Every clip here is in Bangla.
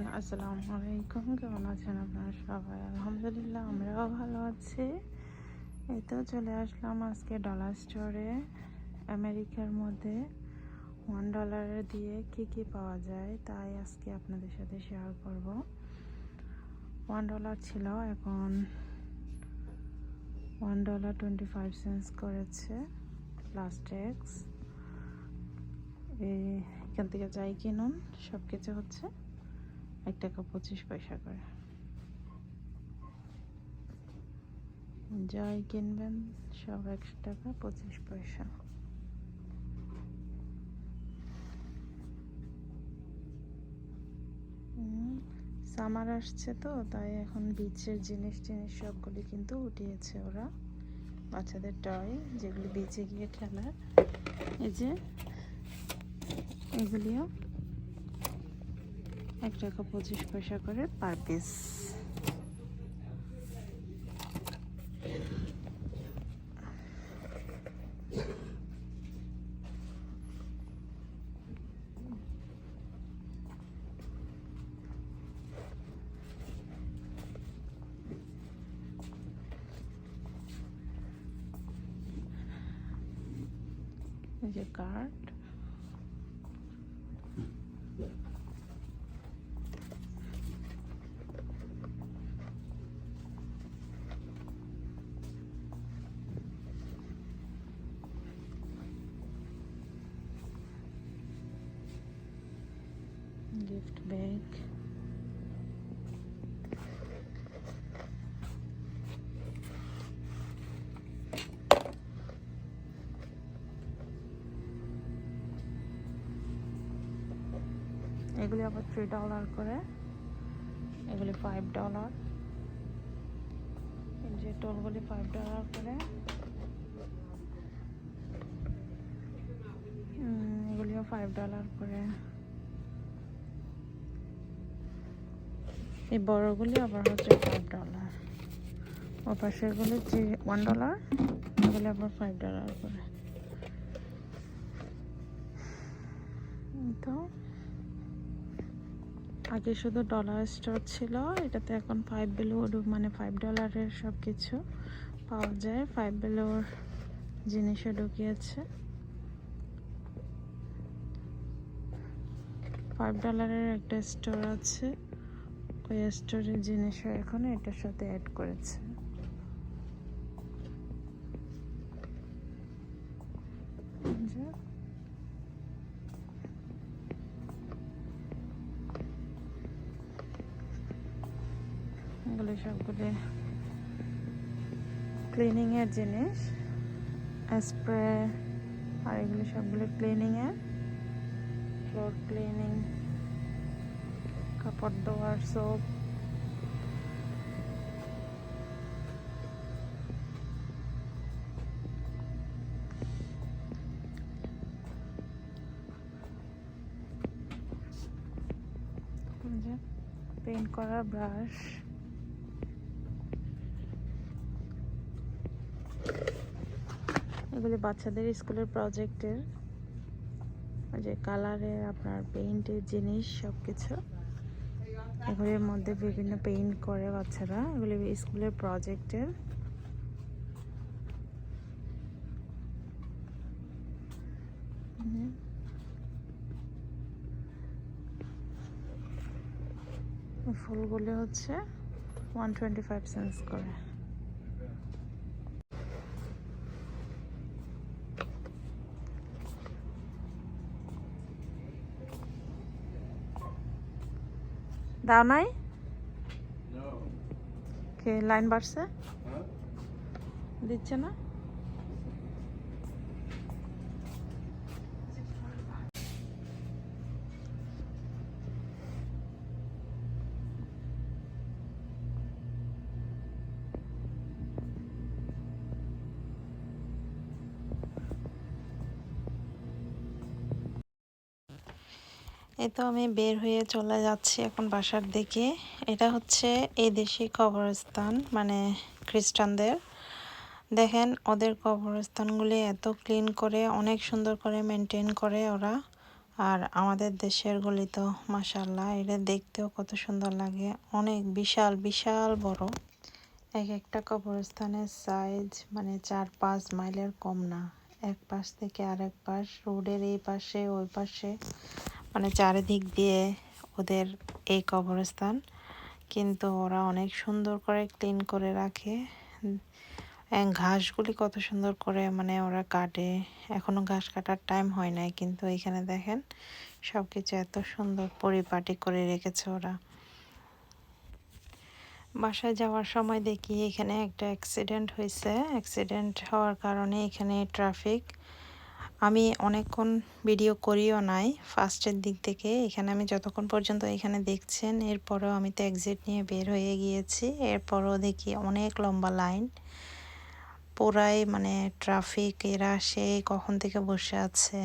এভরিওয়ান, আসসালামু আলাইকুম। কেমন আছেন আপনারা সবাই? আলহামদুলিল্লাহ, আমরাও ভালো আছি। এই তো চলে আসলাম আজকে ডলার স্টোরে আমেরিকার মধ্যে। ওয়ান ডলারে দিয়ে কি কি পাওয়া যায়, তাই আজকে আপনাদের সাথে শেয়ার করব। ওয়ান ডলার ছিল এখন one dollar twenty five cents করেছে প্লাস ট্যাক্স এই এখান থেকে যাই কিনুন সব কিছু হচ্ছে। এক টাকা পঁচিশ পয়সা করে। যাই কিনবেন, সব একশো টাকা, পঁচিশ পয়সা। সামার আসছে তো, তাই এখন বিচের জিনিস টিনিস সবগুলি কিন্তু উঠিয়েছে ওরা। বাচ্চাদের টয় যেগুলি বিচে গিয়ে খেলার এই যে, এগুলিও এক টাকা পঁচিশ পয়সা করে পার পিস যে কার্ড gift bag. এগুলি আবার থ্রি ডলার করে। এগুলি ফাইভ ডলার যে টোলগুলি ফাইভ ডলার করে। এগুলিও ফাইভ ডলার করে। এই বড়গুলি আবার হচ্ছে ফাইভ ডলার ও পাশেরগুলি যে ওয়ান ডলার এগুলি আবার ফাইভ ডলার করে। তো। আগে শুধু ডলার স্টোর ছিল, এটাতে এখন ফাইভ বেলোর মানে ফাইভ ডলারের সব কিছু পাওয়া যায়। ফাইভ বেলোর জিনিসও ঢুকিয়েছে। ফাইভ ডলারের একটা স্টোর আছে। ওই স্টোরের জিনিসও এখন এটার সাথে অ্যাড করেছে। এগুলো সবগুলো ক্লিনিংয়ের জিনিস স্প্রে আর এগুলো সবগুলো ক্লিনিংয়ের ফ্লোর ক্লিনিং কাপড় ধোয়ার সোপ পেন্ট করা ব্রাশ এগুলি বাচ্চাদের স্কুলের প্রজেক্টের যে কালারের আপনার পেইন্টের জিনিস সব কিছু এগুলির মধ্যে বিভিন্ন পেইন্ট করে বাচ্চারা। এগুলি স্কুলের প্রজেক্টের ফুলগুলি হচ্ছে ওয়ান টোয়েন্টি ফাইভ সেন্স করে। দাও নাই? কে লাইন বাড়ছে? দিচ্ছে না? এই তো আমি বের হয়ে চলে যাচ্ছি এখন বাসার দিকে। এটা হচ্ছে এই দেশি কবরস্থান মানে খ্রিস্টানদের। দেখেন, ওদের কবরস্থানগুলি এত ক্লিন করে, অনেক সুন্দর করে মেনটেন করে ওরা। আর আমাদের দেশের গলি তো মাসাল্লাহ এটা দেখতেও কত সুন্দর লাগে। অনেক বিশাল বিশাল বড়। এক একটা কবরস্থানের সাইজ মানে চার পাঁচ মাইলের কম না। এক পাশ থেকে আরেক পাশ রোডের এই পাশে, ওই পাশে। মানে চারিদিক দিয়ে ওদের এই কবরস্থান। কিন্তু ওরা অনেক সুন্দর করে ক্লিন করে রাখে। ঘাসগুলি কত সুন্দর করে মানে ওরা কাটে। এখনও ঘাস কাটার টাইম হয় নাই, কিন্তু এখানে দেখেন সব কিছু এত সুন্দর পরিপাটি করে রেখেছে ওরা। বাসায় যাওয়ার সময় দেখি এখানে একটা অ্যাক্সিডেন্ট হয়েছে। অ্যাক্সিডেন্ট হওয়ার কারণে এখানে ট্রাফিক আমি অনেকক্ষণ ভিডিও করিও নাই ফার্স্টের দিক থেকে। এখানে আমি যতক্ষণ পর্যন্ত এখানে দেখছেন, এরপরেও আমি তো এক্সিট নিয়ে বের হয়ে গিয়েছি। এরপরও দেখি অনেক লম্বা লাইন পুরাই মানে ট্রাফিক এরা সেই কখন থেকে বসে আছে।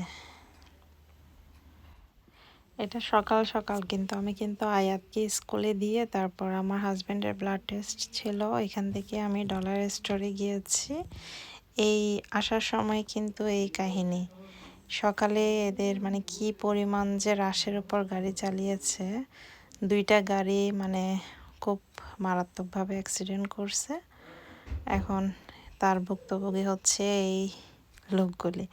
এটা সকাল সকাল, কিন্তু আমি কিন্তু আয়াতকে স্কুলে দিয়ে তারপর আমার হাজব্যান্ডের ব্লাড টেস্ট ছিল। এখান থেকে আমি ডলার স্টোরে গিয়েছি। এই আসার সময় কিন্তু এই কাহিনী। সকালে এদের মানে কি পরিমাণ যে রাশের উপর গাড়ি চালিয়েছে, দুইটা গাড়ি মানে খুব মারাত্মকভাবে অ্যাক্সিডেন্ট করছে। এখন তার ভুক্তভোগী হচ্ছে এই লোকগুলি।